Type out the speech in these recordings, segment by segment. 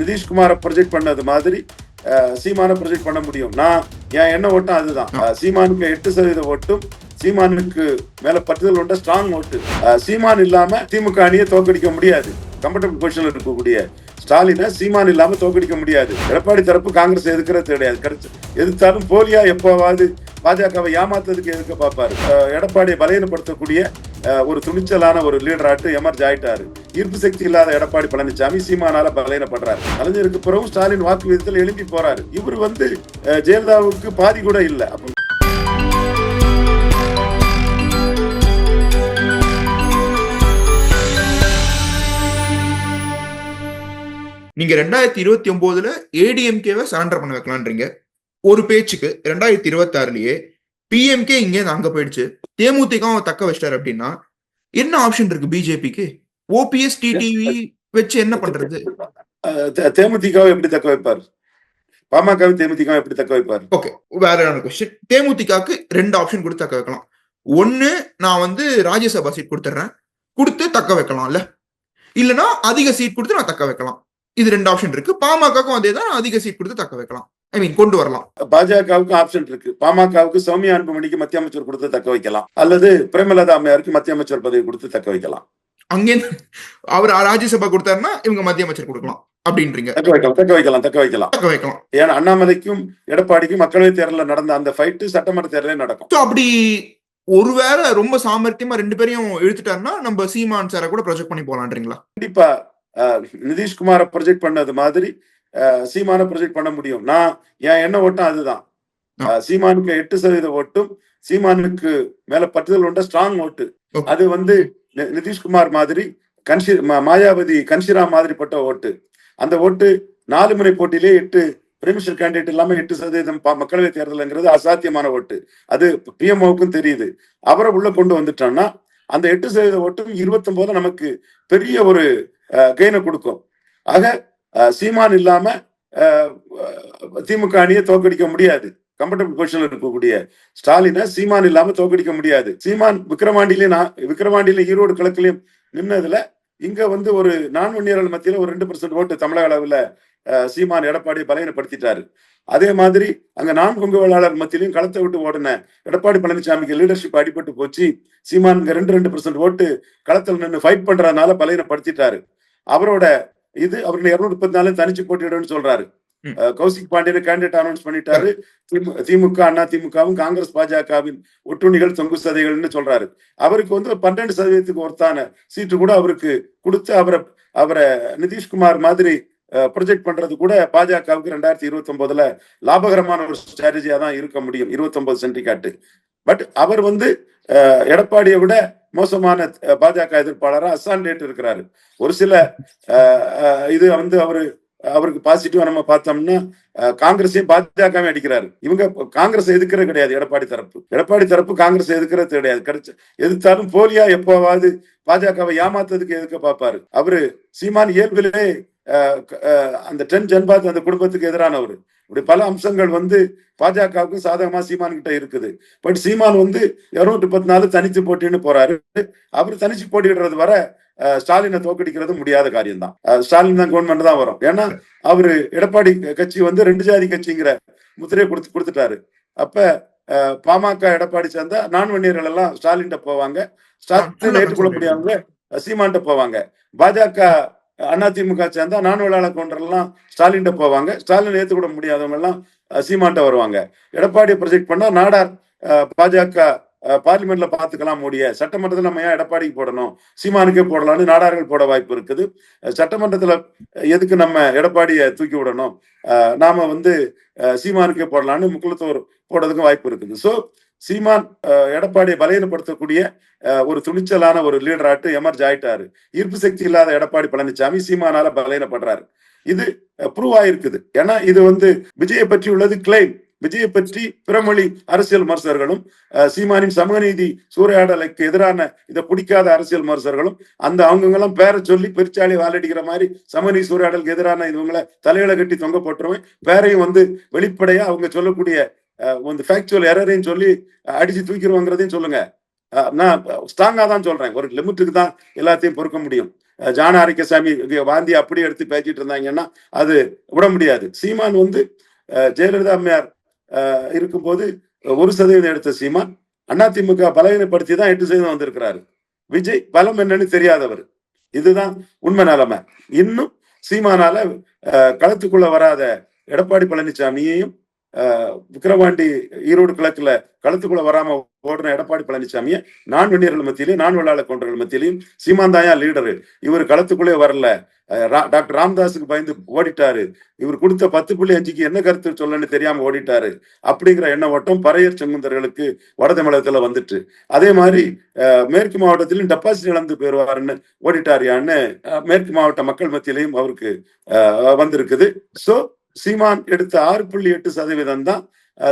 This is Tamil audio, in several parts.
நிதிஷ்குமாரை ப்ரொஜெக்ட் பண்ணது மாதிரி சீமானை ப்ரொஜெக்ட் பண்ண முடியும். நான் என் என்ன ஓட்டம் அதுதான். சீமானுக்கு எட்டு சதவீத ஓட்டும் சீமானுக்கு மேல பற்றுதல் உண்ட ஸ்ட்ராங் ஓட்டு. சீமான் இல்லாம திமுக அணியை தோற்கடிக்க முடியாது. கம்ஃபர்டபுள் பொசிஷன்ல இருக்கக்கூடிய ஸ்டாலினை சீமான் இல்லாம தோக்கடிக்க முடியாது. எடப்பாடி தரப்பு காங்கிரஸ் எதுக்கிறது கிடையாது கிடைச்சு எதிர்த்தாலும் போலியா எப்போவாது பாஜகவை ஏமாத்துறதுக்கு எதுக்க பார்ப்பாரு? எடப்பாடியை பலையனப்படுத்தக்கூடிய ஒரு துணிச்சலான ஒரு லீடராட்டு எமர்ஜ் ஆயிட்டாரு. ஈர்ப்பு சக்தி இல்லாத எடப்பாடி பழனிசாமி சீமானால பலகீனப்படுறாரு. கலைஞருக்கு பிறகு ஸ்டாலின் வாக்கு விதத்தில் எழும்பி போறாரு. இவர் வந்து ஜெயலலிதாவுக்கு பாதி கூட இல்லை. நீங்க ரெண்டாயிரத்தி இருபத்தி ஒன்பதுல ஏடிஎம்கேவை சரண்டர் பண்ண வைக்கலான்றீங்க. ஒரு பேச்சுக்கு ரெண்டாயிரத்தி இருபத்தி ஆறுலயே பிஎம்கே இங்கே அங்க போயிடுச்சு. தேமுதிக தக்க வச்சிட்டாரு அப்படின்னா என்ன ஆப்ஷன் இருக்கு பிஜேபிக்கு ஓபிஎஸ் டிடிவி வச்சு என்ன பண்றது? அஹ், தே- தேமுதிகவை எப்படி தக்க வைப்பார்? பாமகவை தேமுதிகவை எப்படி தக்க வைப்பார்? ஓகே வேற கொஸ்டின் தேமுதிகக்கு ரெண்டு ஆப்ஷன் கொடுத்து தக்க வைக்கலாம். ஒன்னு நான் வந்து ராஜ்யசபா சீட் கொடுத்துட்றேன் கொடுத்து தக்க வைக்கலாம்ல. இல்லனா அதிக சீட் கொடுத்து நான் தக்க வைக்கலாம். இது ரெண்டு ஆப்ஷன் இருக்கு. பாமகக்கும் அதே தான் அதிக சீட் கொடுத்து தக்க வைக்கலாம். ஐ மீன் கொண்டு வரலாம். பாஜகவுக்கு ஆப்ஷன் இருக்கு. பாமகவுக்கு சௌமியா அன்புமணிக்கு மத்திய அமைச்சர் கொடுத்து தக்க வைக்கலாம். அல்லது பிரேமலதா அம்மையாருக்கு மத்திய அமைச்சர் பதவி கொடுத்து தக்க வைக்கலாம். அங்கே அவர் ராஜ்யசபா கொடுத்தாருன்னா இவங்க மத்திய அமைச்சர் கொடுக்கலாம். அப்படின்றீங்க. தக்க வைக்கலாம் தக்க வைக்கலாம் தக்க வைக்கலாம். தக்க வைக்கலாம். ஏன்னா அண்ணாமலைக்கும் எடப்பாடிக்கும் மக்களவை தேர்தலில் நடந்த அந்த ஃபைட்டு சட்டமன்ற தேர்தலே நடக்கும். அப்படி ஒருவேளை ரொம்ப சாமர்த்தியமா ரெண்டு பேரையும் இழுத்துட்டாருன்னா நம்ம சீமான் சாரை கூட ப்ரொஜெக்ட் பண்ணி போலான்றீங்களா? கண்டிப்பா நிதிஷ்குமாரை ப்ரொஜெக்ட் பண்ணது மாதிரி சீமானை ப்ரொஜெக்ட் பண்ண முடியும். நான் என் என்ன ஓட்டம் அதுதான். சீமானுக்கு எட்டு சதவீத ஓட்டும் சீமானுக்கு மேல பற்றுதல் உண்ட ஸ்ட்ராங் ஓட்டு. அது வந்து நிதிஷ்குமார் மாதிரி கன்ஷி மாயாவதி கன்ஷிரா மாதிரிப்பட்ட ஓட்டு. அந்த ஓட்டு நாலு முறை போட்டியிலே எட்டு பிரிமிஷர் கேண்டிடேட் இல்லாம எட்டு சதவீதம் மக்களவை தேர்தலுங்கிறது அசாத்தியமான ஓட்டு. அது பிஎம்ஓவுக்கும் தெரியுது. அவரை உள்ள கொண்டு வந்துட்டோம்னா அந்த எட்டு சதவீத ஓட்டும் இருபத்தொன்பதுல நமக்கு பெரிய ஒரு கெயினை கொடுக்கும். ஆக சீமான் இல்லாம திமுக அணியை தோற்கடிக்க முடியாது. கம்ஃபர்டபுள் பொசிஷன்ல இருக்கக்கூடிய ஸ்டாலினை சீமான் இல்லாம தோற்கடிக்க முடியாது. சீமான் விக்கிரவாண்டியிலே நான் விக்கிரவாண்டியில ஈரோடு கிழக்குலையும் நின்னதுல இங்க வந்து ஒரு நான்மணியர்கள் மத்தியில ஒரு ரெண்டு பர்சன்ட் ஓட்டு தமிழக அளவுல சீமான் எடப்பாடி பலவீனப்படுத்திட்டாரு. அதே மாதிரி அங்க நான் கொங்குவலாளர் மத்தியிலையும் களத்தை விட்டு ஓடின எடப்பாடி பழனிசாமிக்கு லீடர்ஷிப் அடிபட்டு போச்சு. சீமான் ரெண்டு ரெண்டு பர்சன்ட் ஓட்டு களத்தில் நின்று ஃபைட் பண்றதுனால பலவீனப்படுத்திட்டாரு. அவரோட இது அவருக்கு இருநூத்தி முப்பத்தி நாலு தனிச்சு போட்டியிடுன்னு சொல்றாரு. கௌசிக் பாண்டியன் கேண்டிடேட் அனௌன்ஸ் பண்ணிட்டாரு. திமு- திமுக அண்ணா திமுகவும் காங்கிரஸ் பாஜகவின் ஒட்டுணிகள் தொங்கு சதைகள்னு சொல்றாரு. அவருக்கு வந்து பன்னெண்டு சதவீதத்துக்கு ஒருத்தான சீட்டு கூட அவருக்கு கொடுத்து அவரை அவரை நிதிஷ்குமார் மாதிரி ப்ரொஜெக்ட் பண்றது கூட பாஜகவுக்கு ரெண்டாயிரத்தி இருபத்தி ஒன்பதுல லாபகரமான ஒரு ஸ்ட்ராட்டஜியா தான் இருக்க முடியும். இருபத்தி ஒன்பது சென்டிகாட்டு பட் அவர் வந்து எடப்பாடியை விட மோசமான பாஜக எதிர்ப்பாளரா அசாண்டேட் இருக்கிறாரு. ஒரு சில இது வந்து அவரு அவருக்கு பாசிட்டிவா நம்ம பார்த்தோம்னா காங்கிரஸையும் பாஜகவும் அடிக்கிறாரு. இவங்க காங்கிரஸ் எதிர்க்கிறது கிடையாது எடப்பாடி தரப்பு. எடப்பாடி தரப்பு காங்கிரஸ் எதிர்க்கிறது கிடையாது. கிடைச்ச எதிர்த்தாலும் போலியா எப்போவாது பாஜகவை ஏமாத்துறதுக்கு எதுக்க பார்ப்பாரு? அவரு சீமான் இயல்பிலே அந்த டென் ஜன்பாத் அந்த குடும்பத்துக்கு எதிரானவர். இப்படி பல அம்சங்கள் வந்து பாஜகவுக்கு சாதகமா சீமான் கிட்ட இருக்குது. பட் சீமான் வந்து இருநூற்றி முப்பத்தி நாலு தனித்து போட்டின்னு போறாரு. அவர் தனிச்சு போட்டிடுறது வர ஸ்டாலினை தோக்கடிக்கிறது முடியாத காரியம் தான் ஸ்டாலின் தான் கவர்மெண்ட் தான் வரும். ஏன்னா அவரு எடப்பாடி கட்சி வந்து ரெண்டு ஜாதி கட்சிங்கிற முத்திரையை கொடுத்து கொடுத்துட்டாரு. அப்ப பாமக எடப்பாடி சேர்ந்தா நான் வன்னியர்கள் எல்லாம் ஸ்டாலின்ட்ட போவாங்க. ஸ்டாலின் ஏற்றுக்கொள்ள முடியாதவங்க சீமான்ட்ட போவாங்க. பாஜக அதிமுக சேர்ந்தா நான் விளையாட கொண்டெல்லாம் ஸ்டாலின்ட்ட போவாங்க. ஸ்டாலின் ஏற்றுக்கூட முடியாதவங்க எல்லாம் அஹ், சீமான்ட்ட வருவாங்க. எடப்பாடி ப்ரொஜெக்ட் பண்ணா நாடார் பாஜக பார்லிமெண்ட்ல பாத்துக்கலாம் முடிய. சட்டமன்றத்தில் நம்ம ஏன் எடப்பாடிக்கு போடணும்? சீமானுக்கே போடலாம்னு நாடார்கள் போட வாய்ப்பு இருக்குது. சட்டமன்றத்துல எதுக்கு நம்ம எடப்பாடியை தூக்கி விடணும்? அஹ், நாம வந்து சீமானுக்கே போடலாம்னு முக்குளத்தோர் போடுறதுக்கும் வாய்ப்பு இருக்குது. ஸோ சீமான் எடப்பாடியை பலகீனப்படுத்தக்கூடிய ஒரு துணிச்சலான ஒரு லீடராட்டு எமர்ஜ் ஆயிட்டாரு. ஈர்ப்பு சக்தி இல்லாத எடப்பாடி பழனிசாமி சீமானால பலகீனப்படுறாரு. இது ப்ரூவ் ஆயிருக்குது. ஏன்னா இது வந்து விஜயை பற்றி உள்ளது கிளைம் விஜயை பற்றி பிறமொழி அரசியல் விமர்சகர்களும் சீமானின் சமூகநீதி சூறையாடலுக்கு எதிரான இதை பிடிக்காத அரசியல் விமர்சகர்களும் அந்த அவங்கெல்லாம் பேரை சொல்லி பெருச்சாலி வாழடிக்கிற மாதிரி சமநீதி சூறையாடலுக்கு எதிரான இவங்களை தலையில கட்டி தொங்க போட்டுருவேன். பேரையும் வந்து வெளிப்படையா அவங்க சொல்லக்கூடிய இந்த வந்து ஃபேக்சுவல் எரரையும் சொல்லி அடிச்சு தூக்கிடுவாங்கிறதையும் சொல்லுங்க. அஹ், நான் ஸ்ட்ராங்கா தான் சொல்றேன். ஒரு லிமிட்டுக்கு தான் எல்லாத்தையும் பொறுக்க முடியும். ஜான ஆரிக்கசாமி வாந்தி அப்படி எடுத்து பேசிட்டு இருந்தாங்கன்னா அது விட முடியாது. சீமான் வந்து அஹ், ஜெயலலிதா அம்மையார் இருக்கும்போது ஒரு சதவீதம் எடுத்த சீமான் அதிமுக பலவீனப்படுத்தி தான் எட்டு சதவீதம் வந்திருக்கிறாரு. விஜய் பலம் என்னன்னு தெரியாதவர். இதுதான் உண்மை நிலைமை. இன்னும் சீமானால அஹ், களத்துக்குள்ள வராத எடப்பாடி பழனிசாமியையும் விக்கிரவாண்டி ஈரோடு கிழக்குல களத்துக்குள்ள வராம ஓடுற எடப்பாடி பழனிசாமியை நான் வெண்ணியர்கள் மத்தியிலையும் நான் வெள்ளாள கொண்டர்கள் மத்தியிலையும் சீமாந்தாயா லீடரு. இவர் களத்துக்குள்ளே வரல. அஹ், ரா- டாக்டர் ராம்தாஸுக்கு பயந்து ஓடிட்டாரு. இவர் கொடுத்த பத்து புள்ளி அஞ்சுக்கு என்ன கருத்து சொல்லணும்னு தெரியாம ஓடிட்டாரு. அப்படிங்கிற எண்ண ஓட்டம் பறையர் செங்குந்தர்களுக்கு வட தமிழகத்துல வந்துட்டு. அதே மாதிரி மேற்கு மாவட்டத்திலும் டெபாசிட் இழந்து போயிருவாருன்னு ஓடிட்டாரியான்னு மேற்கு மாவட்ட மக்கள் மத்தியிலையும் அவருக்கு வந்திருக்குது. சோ சீமான் எடுத்த ஆறு புள்ளி எட்டு சதவீதம் தான்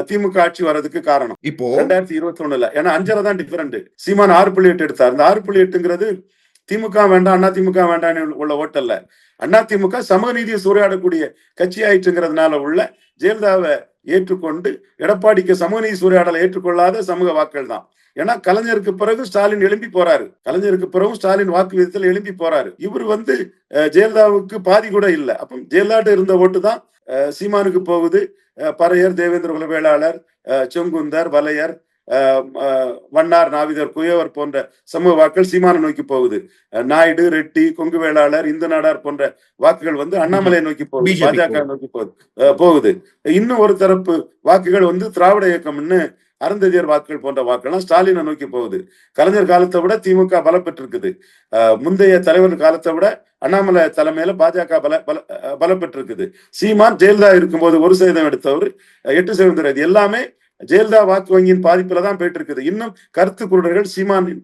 திமுக ஆட்சி வர்றதுக்கு காரணம். இப்போ ரெண்டாயிரத்தி இருபத்தி ஒண்ணுல ஏன்னா அஞ்சரை தான் டிஃபரெண்ட் சீமான் ஆறு புள்ளி எட்டு எடுத்தார். இந்த ஆறு புள்ளி எட்டுங்கிறது திமுக வேண்டாம் அண்ணா திமுக வேண்டாம்னு உள்ள ஓட்டல்ல. அண்ணா திமுக சமூக நீதியை சூறையாடக்கூடிய கட்சி ஆயிட்டுங்கிறதுனால உள்ள ஜெயலலிதாவை ஏற்றுக்கொண்டு எடப்பாடிக்கு சமூக நீதி சூறையாடலை ஏற்றுக்கொள்ளாத சமூக வாக்கள் தான். ஏன்னா கலைஞருக்கு பிறகு ஸ்டாலின் எழும்பி போறாரு. கலைஞருக்கு பிறகு ஸ்டாலின் வாக்கு விதத்தில் எழும்பி போறாரு. இவர் வந்து ஜெயலலிதாவுக்கு பாதி கூட இல்லை. அப்ப ஜெயலலிதா இருந்த ஓட்டு தான் சீமானுக்கு போகுது. பறையர் தேவேந்திர குல அஹ், செங்குந்தர் வலையர் வண்ணார் நாவிதர் குயவர் போன்ற சமூக வாக்கள் சீமானை நோக்கி போகுது. நாயுடு ரெட்டி கொங்கு வேளாளர் இந்து நாடார் போன்ற வாக்குகள் வந்து அண்ணாமலை நோக்கி போகுது. பாஜக நோக்கி போகுது. போகுது. இன்னும் ஒரு தரப்பு வாக்குகள் வந்து திராவிட இயக்கம்னு அருந்ததியர் வாக்குகள் போன்ற வாக்குகள்லாம் ஸ்டாலினை நோக்கி போகுது. கலைஞர் காலத்தை விட திமுக பலப்பெற்றிருக்குது அஹ், முந்தைய தலைவர் காலத்தை விட அண்ணாமலை தலைமையில பாஜக பல பல அஹ், பலப்பெற்றிருக்குது சீமான் ஜெயலலிதா இருக்கும்போது ஒரு சதவீதம் எடுத்தவர் எட்டு சதவீதம் இது எல்லாமே ஜெயலலிதா வாக்கு வங்கியின் பாதிப்புல தான் போயிட்டு இருக்குது இன்னும் கருத்து குருடர்கள் சீமானின்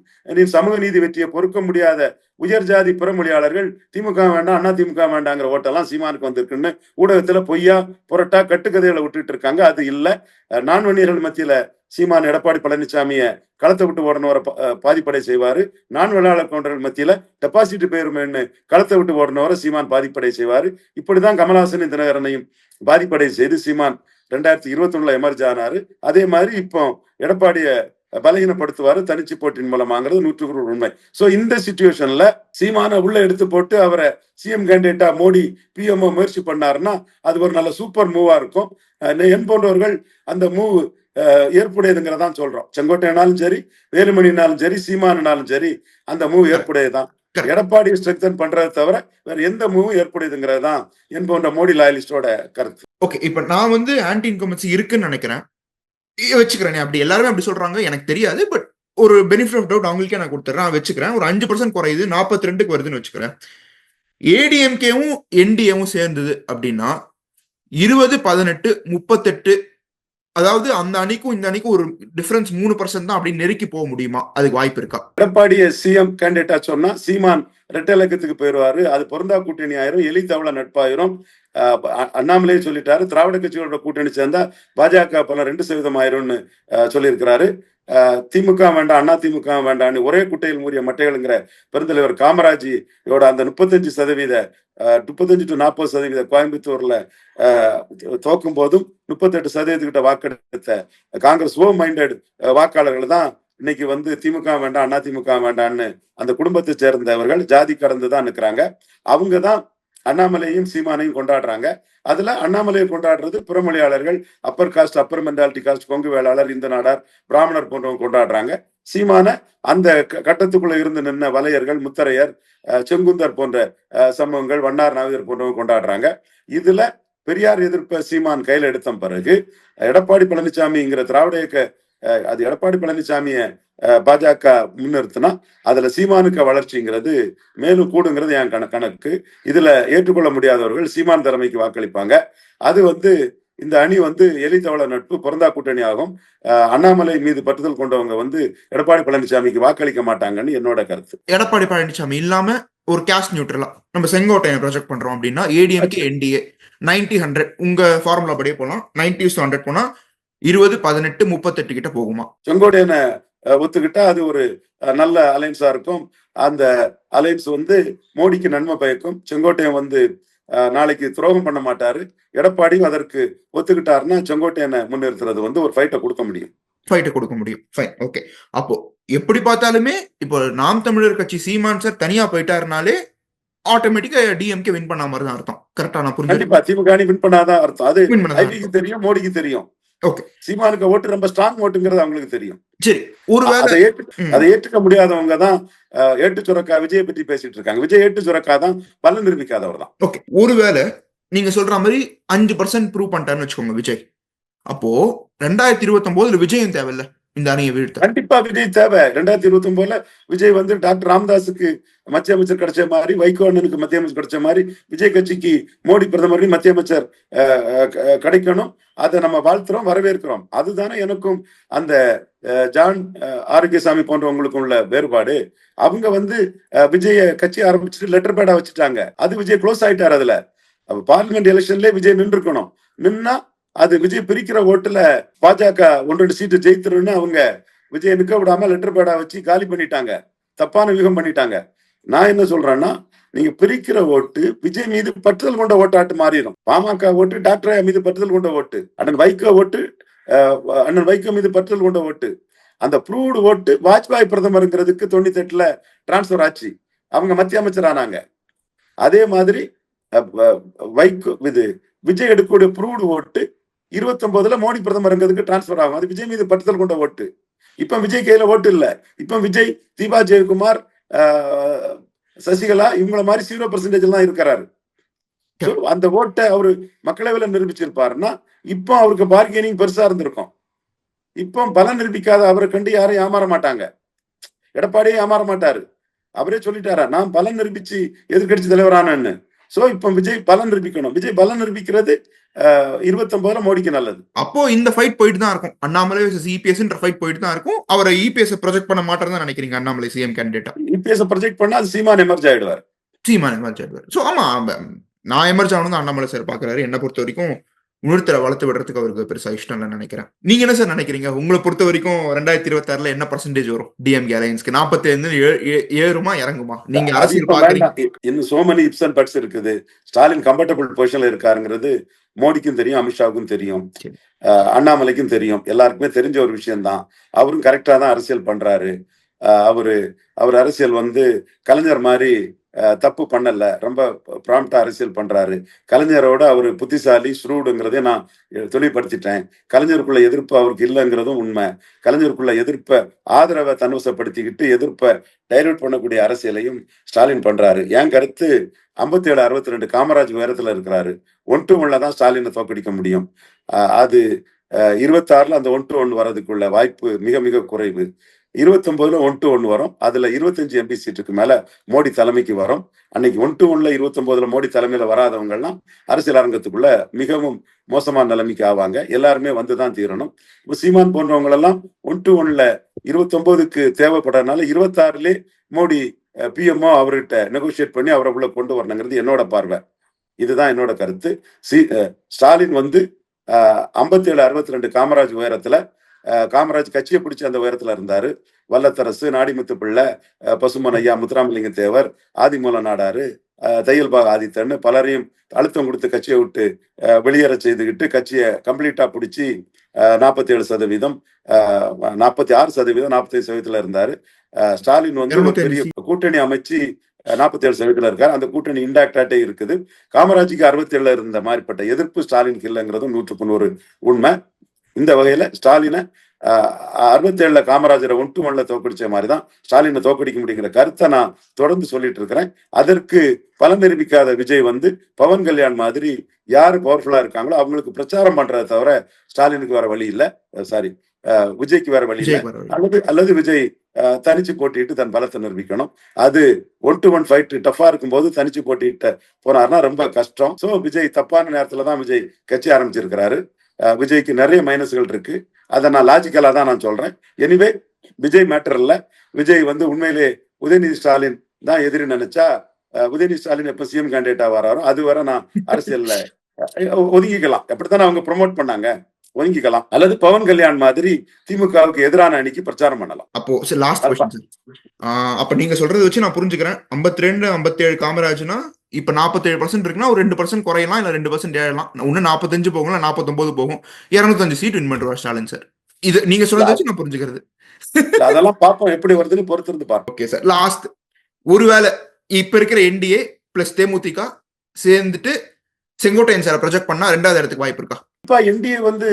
சமூக நீதி வெற்றியை பொறுக்க முடியாத உயர் ஜாதி புறமொழியாளர்கள் திமுக வேண்டாம் அண்ணா திமுக வேண்டாங்கிற ஓட்டெல்லாம் சீமானுக்கு வந்திருக்குன்னு ஊடகத்துல பொய்யா புரட்டா கட்டுக்கதைகளை விட்டுட்டு இருக்காங்க. அது இல்ல. அஹ், நான் மத்தியில சீமான் எடப்பாடி பழனிசாமிய களத்தை விட்டு ஓடணும் வர பாதிப்படை செய்வாரு. நான் வேளாளர் கவுண்டர்கள் மத்தியில டெபாசிட் பேருமேன்னு களத்தை விட்டு ஓடனவரை சீமான் பாதிப்படை செய்வாரு. இப்படிதான் கமலஹாசன் தினகரனையும் பாதிப்படை செய்து சீமான் ரெண்டாயிரத்தி இருபத்தி ஒண்ணுல எமர்ஜ் ஆனாரு. அதே மாதிரி இப்போ எடப்பாடிய பலகீனப்படுத்துவாரு தனிச்சு போட்டியின் மூலமாங்கிறது நூற்றுக்கு உண்மை. சோ இந்த சுச்சுவேஷன்ல சீமான உள்ள எடுத்து போட்டு அவரை சிஎம் கேண்டிடேட்டா மோடி பிஎம்ஓ முயற்சி பண்ணாருன்னா அது ஒரு நல்ல சூப்பர் மூவா இருக்கும். என் போன்றவர்கள் அந்த மூவ் ஏற்புடையதுங்கிறதான் சொல்றோம். செங்கோட்டைனாலும் சரி வேலுமணினாலும் சரி சீமானாலும் சரி அந்த மூவ் ஏற்புடையதான் எடப்பாடி ஸ்ட்ரெங்தன் பண்றதை தவிர வேற எந்த மூவும் ஏற்புடையதுங்கிறது தான் என் போன்ற மோடி லாயலிஸ்டோட கருத்து. ஓகே இப்ப நான் வந்து ஆன்டி இன்கம்பன்சி இருக்குன்னு நினைக்கிறேன். வச்சுக்கிறேன் அப்படி எல்லாருமே அப்படி சொல்றாங்க எனக்கு தெரியாது பட் ஒரு பெனிஃபிட் ஆஃப் டவுட் அவங்களுக்கே நான் கொடுத்துறேன் வச்சுக்கிறேன். ஒரு அஞ்சு பர்சன்ட் குறையுது நாற்பத்தி ரெண்டுக்கு வருதுன்னு வச்சுக்கிறேன். ஏடிஎம்கேவும் என்டிஏவும் சேர்ந்தது அப்படின்னா இருபது பதினெட்டு முப்பத்தெட்டு அதாவது அந்த அணிக்கும் இந்த அணிக்கும் ஒரு டிஃபரன்ஸ் மூணு பர்சன்ட் தான் அப்படி நெருக்கி போக முடியுமா? அதுக்கு வாய்ப்பு இருக்கா? எடப்பாடிய சிஎம் கேண்டிடேட்டா சொன்னா சீமான் ரெட்டை இலக்கத்துக்கு போயிருவாரு அது பொருந்தா கூட்டணி ஆயிரும். எலி தவளை நட்பாயிரும். அண்ணாமலையே சொல்லிட்டாரு. திராவிட கட்சிகளோட கூட்டணி சேர்ந்தா பாஜக பலம் ரெண்டு சதவீதம் ஆயிரும்னு சொல்லியிருக்கிறாரு. திமுக வேண்டாம் அண்ணா திமுக வேண்டாம்னு ஒரே குட்டையில் மூறிய மட்டைகள்ங்கிற பெருந்தலைவர் காமராஜியோட அந்த முப்பத்தஞ்சு சதவீத முப்பத்தஞ்சு டு நாற்பது சதவீத கோயம்புத்தூர்ல ஆஹ் தோக்கும் போதும் முப்பத்தெட்டு சதவீதத்துக்கிட்ட வாக்கெடுத்த காங்கிரஸ் ஓ மைண்டட் வாக்காளர்கள் தான் இன்னைக்கு வந்து திமுக வேண்டாம் அண்ணா திமுக வேண்டாம்னு அந்த குடும்பத்தை சேர்ந்தவர்கள் ஜாதி கடந்து தான் நிற்கிறாங்க அவங்க தான் அண்ணாமலையும் சீமானையும் கொண்டாடுறாங்க. அதுல அண்ணாமலையை கொண்டாடுறது புறமொழியாளர்கள் upper caste upper mentality caste Kongu Vellalar இந்த நாடார் பிராமணர் போன்றவங்க கொண்டாடுறாங்க. சீமான அந்த க- கட்டத்துக்குள்ள இருந்து நின்ன வலையர்கள் முத்தரையர் அஹ், செங்குந்தர் போன்ற அஹ், சமூகங்கள் வண்ணார் நாவிதர் போன்றவங்க கொண்டாடுறாங்க. இதுல பெரியார் எதிர்ப்ப சீமான் கையில் எடுத்த பிறகு எடப்பாடி பழனிசாமிங்கிற திராவிட இயக்க அஹ், அது எடப்பாடி பழனிசாமிய பாஜக முன்னிறுத்தினா அதுல சீமானுக்கு வளர்ச்சிங்கிறது மேலும் கூடுங்கிறது என் கண கணக்கு. இதுல ஏற்றுக்கொள்ள முடியாதவர்கள் சீமான் தலைமைக்கு வாக்களிப்பாங்க. அது வந்து இந்த அணி வந்து எலித்தவள நட்பு பிறந்தா கூட்டணி ஆகும். அண்ணாமலை மீது பற்றுதல் கொண்டவங்க வந்து எடப்பாடி பழனிசாமிக்கு வாக்களிக்க மாட்டாங்கன்னு என்னோட கருத்து. எடப்பாடி பழனிசாமி இல்லாம ஒரு கேஷ் நியூட்ரலா நம்ம செங்கோட்டையை ப்ரொஜெக்ட் பண்றோம் அப்படின்னா ஏடிஎம்கே என்டிஏ நைன்டி ஹண்ட்ரட் உங்க ஃபார்முலா படியே போலாம். நைன்டி ஹண்ட்ரட் போனா இருபது பதினெட்டு முப்பத்தெட்டு கிட்ட போகுமா? செங்கோட்டையனை ஒத்துக்கிட்டா அது ஒரு நல்ல அலைன்ஸா இருக்கும். அந்த அலைன்ஸ் வந்து மோடிக்கு நன்மை பயக்கும். செங்கோட்டையன் வந்து நாளைக்கு துரோகம் பண்ண மாட்டாரு. எடப்பாடியும் அதற்கு ஒத்துக்கிட்டாருன்னா செங்கோட்டையனை முன்னிறுத்துறது வந்து ஒரு ஃபைட்டை கொடுக்க முடியும். ஃபைட்டை கொடுக்க முடியும். ஃபைன் ஓகே அப்போ எப்படி பார்த்தாலுமே இப்போ நாம் தமிழர் கட்சி சீமான் சார் தனியா போயிட்டாருனாலே ஆட்டோமேட்டிக்கா டிஎம்கே வின் பண்ண மாதிரி தான் அர்த்தம் கரெக்டா நான் புரிஞ்சு கண்டிப்பா திமுக வின் பண்ணாதான் அர்த்தம். அது தெரியும் மோடிக்கு தெரியும். ஓகே சீமானுக்கு ஓட்டு ரொம்ப ஸ்ட்ராங் ஓட்டுங்கிறது அவங்களுக்கு தெரியும். சரி ஒருவேளை அதை ஏற்றுக்க முடியாதவங்க தான் ஏட்டு சுரக்கா விஜயை பத்தி பேசிட்டு இருக்காங்க. விஜய் ஏட்டு சுரக்கா தான் பலன் நிரூபிக்காதவர் தான். ஓகே ஒருவேளை நீங்க சொல்ற மாதிரி அஞ்சு பர்சன்ட் ப்ரூவ் பண்ணிட்டாருன்னு வச்சுக்கோங்க விஜய். அப்போ ரெண்டாயிரத்தி இருபத்தி ஒன்பதுல விஜயம் தேவையில்ல. இந்த அணியை வீழ்த்த. கண்டிப்பா விஜய் தேவை. ரெண்டாயிரத்தி இருபத்தி ஒன்பதுல விஜய் வந்து டாக்டர் ராம்தாஸுக்கு மத்திய அமைச்சர் கிடைச்ச மாதிரி வைகோ அண்ணனுக்கு மத்திய அமைச்சர் கிடைச்ச மாதிரி விஜய் கட்சிக்கு மோடி பிரதமர் மத்திய அமைச்சர் கிடைக்கணும். அதை நம்ம வாழ்த்துறோம் வரவேற்கிறோம். அதுதானே எனக்கும் அந்த அஹ், ஜான் ஆரோக்கியசாமி போன்றவங்களுக்கும் உள்ள வேறுபாடு. அவங்க வந்து விஜய கட்சி ஆரம்பிச்சுட்டு லெட்டர் பேடா வச்சுட்டாங்க. அது விஜய் க்ளோஸ் ஆயிட்டார் அதுல. பார்லிமெண்ட் எலெக்ஷன்ல விஜய் நின்று இருக்கணும் நின்னா அது விஜய் பிரிக்கிற ஓட்டுல பாஜக ஒன்றரை ரெண்டு சீட்டு ஜெயித்துருன்னு அவங்க விஜய் நிக்க விடாம லெட்டர் பேடா வச்சு காலி பண்ணிட்டாங்க. தப்பான வியூகம் பண்ணிட்டாங்க. நான் என்ன சொல்றேன்னா நீங்க பிரிக்கிற ஓட்டு விஜய் மீது பற்றுதல் கொண்ட ஓட்டாட்டு மாறிடும். பாமக ஓட்டு டாக்டர் மீது பற்றுதல் கொண்ட ஓட்டு அண்ணன் வைகோ ஓட்டு அண்ணன் வைகோ மீது பற்றுதல் கொண்ட ஓட்டு. அந்த ப்ரூவ்டு ஓட்டு வாஜ்பாய் பிரதமருங்கிறதுக்கு தொண்ணூத்தி எட்டுல டிரான்ஸ்பர் ஆச்சு. அவங்க மத்திய அமைச்சர் ஆனாங்க. அதே மாதிரி வைகோ இது விஜய் எடுக்கக்கூடிய ப்ரூவ்டு ஓட்டு இருபத்தி ஒன்பதுல மோடி பிரதமருங்கிறதுக்கு டிரான்ஸ்பர் ஆகும். அது விஜய் மீது பற்றுதல் கொண்ட ஓட்டு. இப்ப விஜய் கையில ஓட்டு இல்ல. இப்ப விஜய் தீபா ஜெயக்குமார் சசிகலா இவங்கள மாதிரி ஜீரோ பர்சன்டேஜ் தான் இருக்கிறாரு. அந்த ஓட்டை அவரு மக்களவையில நிரூபிச்சிருப்பாருன்னா இப்போ அவருக்கு பார்கெனிங் பெருசா இருந்திருக்கும். இப்போ பலம் நிரூபிக்காத அவரை கண்டு யாரும் ஏமாற மாட்டாங்க. எடப்பாடியே ஏமாற மாட்டாரு. அவரே சொல்லிட்டாரா நான் பலம் நிரூபிச்சு எதிர்கட்சி தலைவரானேன்னு. சோ இப்போ விஜய் பலம் நிரூபிக்கணும். விஜய் பலம் நிரூபிக்கிறது இருபத்தி ஒன்பதுல மோடிக்கு நல்லது. அப்போ இந்த ஃபைட் போயிட்டு தான் இருக்கும். அண்ணாமலை இபிஎஸ்ன்ற ஃபைட் போயிட்டு தான் இருக்கும். அவரை இபிஎஸ் ப்ரொஜெக்ட் பண்ண மாட்டாரு தான் நினைக்கிறீங்க அண்ணாமலை சிஎம் கேண்டிடேட்டா இபிஎஸ் ப்ரொஜெக்ட் பண்ணா அது சீமான் எமர்ஜ் ஆயிடுவார். சீமான் எமர்ஜ் ஆயிடுவார். ஸோ ஆமா நான் எமர்ஜ் ஆகணும் தான் அண்ணாமலை சார் பாக்குறாரு. என்னை பொறுத்த வரைக்கும் உணர்த்தரை வளர்த்து விடுறதுக்கு அவருக்கு பெருசா இஷ்டம் இல்லைன்னு நினைக்கிறேன். நீங்க என்ன சார் நினைக்கிறீங்க? உங்களை பொறுத்த வரைக்கும் ரெண்டாயிரத்தி இருபத்தாறுல என்ன பர்சன்டேஜ் வரும்? டிஎம்கே அலையன்ஸ்க்கு நாற்பத்தி ஏழு ஏறுமா இறங்குமா? நீங்க அரசியல் பாக்குறீங்க. இன்னும் சோ and buts இருக்குது. ஸ்டாலின் கம்ஃபர்டபுள் பொசிஷன்ல இருக்காருங்கிறது மோடிக்கும் தெரியும் அமித்ஷாவுக்கும் தெரியும். அண்ணாமலைக்கும் தெரியும். எல்லாருக்குமே தெரிஞ்ச ஒரு விஷயம்தான். அவரும் கரெக்டா தான் அரசியல் பண்றாரு. அவரு அவர் அரசியல் வந்து கலைஞர் மாதிரி தப்பு பண்ணல. ரொம்ப ப்ராம்ப்டா அரசியல் பண்றாரு. கலைஞரோட அவர் புத்திசாலி ஸ்ரூடுங்கிறதே நான் தெளிவுபடுத்திட்டேன். கலைஞருக்குள்ள எதிர்ப்பு அவருக்கு இல்லைங்கிறதும் உண்மை. கலைஞருக்குள்ள எதிர்ப்பை ஆதரவை தன்வசப்படுத்திக்கிட்டு எதிர்ப்பை டைவர்ட் பண்ணக்கூடிய அரசியலையும் ஸ்டாலின் பண்றாரு. என் கருத்து ஐம்பத்தி ஏழு அறுபத்தி ரெண்டு காமராஜ் உயரத்துல இருக்கிறாரு. ஒன் டு ஒன்ல தான் ஸ்டாலினை தோக்கடிக்க முடியும். அது இருபத்தாறுல அந்த ஒன் டு ஒன் வர்றதுக்குள்ள வாய்ப்பு மிக மிக குறைவு. இருபத்தி ஒன்பதுல ஒன் டு ஒன் வரும். அதுல இருபத்தஞ்சு எம்பி சீட்டுக்கு மேல மோடி தலைமைக்கு வரும். அன்னைக்கு ஒன் டு ஒன்ல இருபத்தி ஒன்பதுல மோடி தலைமையில வராதவங்க எல்லாம் அரசியல் அரங்கத்துக்குள்ள மிகவும் மோசமான நிலைமைக்கு ஆவாங்க. எல்லாருமே வந்துதான் தீரணும். இப்ப சீமான் போன்றவங்க எல்லாம் ஒன் டு ஒன்ல இருபத்தி ஒன்பதுக்கு தேவைப்படுறதுனால இருபத்தி மோடி பிஎம்ஓ அவர்கிட்ட நெகோசியேட் பண்ணி அவரை உள்ள கொண்டு வரணுங்கிறது என்னோட பார்வை. இதுதான் என்னோட கருத்து. சி ஸ்டாலின் வந்து ஐம்பத்தி ஏழு அறுபத்தி ரெண்டு காமராஜ் உயரத்துல காமராஜ் கட்சியை பிடிச்ச அந்த உயரத்துல இருந்தாரு. வல்லத்தரசு நாடிமுத்து பிள்ளை பசுமன் ஐயா முத்துராமலிங்க தேவர் ஆதிமூல நாடாரு தையல்பாக ஆதித்தன்னு பலரையும் அழுத்தம் கொடுத்து கட்சியை விட்டு வெளியேற செய்துக்கிட்டு கட்சியை கம்ப்ளீட்டா பிடிச்சி நாற்பத்தி ஏழு சதவீதம் நாற்பத்தி ஆறு சதவீதம் நாற்பத்தி சதவீதத்துல இருந்தாரு. ஸ்டாலின் வந்து பெரிய கூட்டணி அமைச்சு நாற்பத்தி ஏழு சதவீதத்துல இருக்காரு. அந்த கூட்டணி இன்டாக்டாட்டே இருக்குது. காமராஜுக்கு அறுபத்தி ஏழுல இருந்த மாதிரிப்பட்ட எதிர்ப்பு ஸ்டாலினுக்கு இல்லைங்கிறதும் நூற்றுக்கு நூறு உண்மை. இந்த வகையில ஸ்டாலினை அறுபத்தி ஏழுல காமராஜரை ஒன்று ஒன்ல தோக்கடிச்ச மாதிரி தான் ஸ்டாலினை தோக்கடிக்க முடியுங்கிற கருத்தை நான் தொடர்ந்து சொல்லிட்டு இருக்கிறேன். அதற்கு பலன் நிரூபிக்காத விஜய் வந்து பவன் கல்யாண் மாதிரி யாரு பவர்ஃபுல்லா இருக்காங்களோ அவங்களுக்கு பிரச்சாரம் பண்றதை தவிர ஸ்டாலினுக்கு வேற வழி இல்ல. சாரி விஜய்க்கு வேற வழி இல்ல. வர அல்லது அல்லது விஜய் தனிச்சு போட்டியிட்டு தன் பலத்தை நிரூபிக்கணும். அது ஒன் டு ஒன் ஃபைட் டஃபா இருக்கும்போது தனிச்சு போட்டியிட்ட போனார்னா ரொம்ப கஷ்டம். சோ விஜய் தப்பான நேரத்துல தான் விஜய் கட்சி ஆரம்பிச்சிருக்கிறாரு. விஜய்க்கு நிறைய மைனஸ்கள் இருக்கு. அதை நான் லாஜிக்கலா தான் நான் சொல்றேன். எனிவே விஜய் மேட்டர் இல்ல. விஜய் வந்து உண்மையிலே உதயநிதி ஸ்டாலின் தான் எதிரி நினைச்சா உதயநிதி ஸ்டாலின் எப்ப சிஎம் கேண்டிடேட்டா வராரோ அது வரை நான் அரசியல்ல ஒதுங்கிக்கலாம். எப்படித்தானே அவங்க ப்ரோமோட் பண்ணாங்க. ஒதுங்கிக்கலாம். அல்லது பவன் கல்யாண் மாதிரி திமுகவுக்கு எதிரான அணிக்கு பிரச்சாரம் பண்ணலாம். அப்போ லாஸ்ட் அப்ப நீங்க சொல்றதை வச்சு நான் புரிஞ்சுக்கிறேன். ஐம்பத்தி ரெண்டு ஐம்பத்தி ஏழு காமராஜ்னா இப்ப நாற்பத்தேழு பர்சன்ட் இருக்குன்னா ஒரு ரெண்டு பர்சன்ட் குறையலாம் இல்ல ரெண்டு பர்சன்ட் ஏறலாம். ஒன்னு நாற்பத்தஞ்சு போகும் இல்ல நாற்பத்தொன்பது போகும். இருநூத்தஞ்சு சீட் வின் பண்ணுவார் ஸ்டாலின் சார் இது நீங்க சொல்றதை வச்சு நான் புரிஞ்சுக்கிறது. அதெல்லாம் பார்ப்போம். எப்படி வருதுன்னு பொறுத்திருந்து பார்ப்போம். ஓகே சார் லாஸ்ட் ஒருவேளை இப்ப இருக்கிற என்டிஏ பிளஸ் தேமுதிக சேர்ந்துட்டு செங்கோட்டையன் சாரை ப்ரொஜெக்ட் பண்ணா ரெண்டாவது இடத்துக்கு வாய்ப்பு இருக்கா? இப்ப என்டிஏ வந்து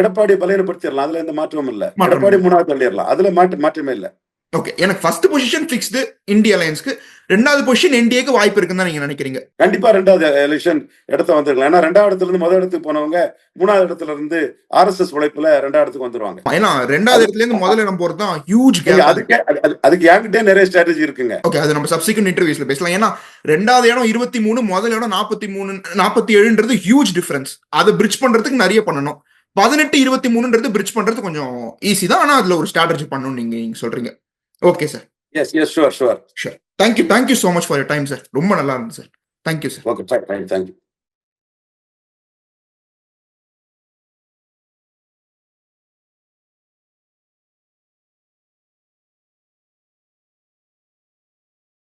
எடப்பாடி பலையனப்படுத்திடலாம் அதுல எந்த மாற்றமும் இல்ல. எடப்பாடி. மூணாவது தள்ளிடலாம். அதுல மாற்ற மாற்றமே இல்ல. ஓகே எனக்கு ஃபர்ஸ்ட் பொசிஷன் ஃபிக்ஸ்டு இந்திய அலையன்ஸ்க்கு ரெண்டாவது பொசிஷன் என்டிஏக்கு வாய்ப்பு இருக்குன்னு தான் நீங்க நினைக்கிறீங்க? கண்டிப்பா ரெண்டாவது எலெக்ஷன் இடத்த வந்துருக்கலாம். ஏன்னா ரெண்டாவது இடத்துல இருந்து முதல் இடத்துக்கு போனவங்க மூணாவது இடத்துல இருந்து ஆர்எஸ்எஸ் உழைப்புல ரெண்டாவது இடத்துக்கு வந்துருவாங்க. ஏன்னா ரெண்டாவது இடத்துல இருந்து முதல் இடம் போறது தான் ஹியூஜ் அதுக்கு அது- அது- அதுக்கு என்கிட்டே நிறைய ஸ்ட்ராட்டஜி இருக்குங்க. ஓகே அது நம்ம சப்சிக்வெண்ட் இன்டர்வியூஸ்ல பேசலாம். ஏன்னா ரெண்டாவது இடம் இருபத்தி மூணு முதல் இடம் நாற்பத்தி மூணு நாற்பத்தி ஏழுன்றது ஹியூஜ் டிஃபரன்ஸ் அதை பிரிட்ஜ் பண்றதுக்கு நிறைய பண்ணணும். பதினெட்டு இருபத்தி மூணுன்றது பிரிட்ஜ் பண்றது கொஞ்சம் ஈஸி தான். ஆனா அதுல ஒரு ஸ்ட்ராட்டஜி பண்ணணும் நீங்க நீங்க சொல்றீங்க. Okay sir yes yes sure sure sure thank you thank you so much for your time sir ரொம்ப நல்லா இருந்தது sir thank you sir okay fine thank you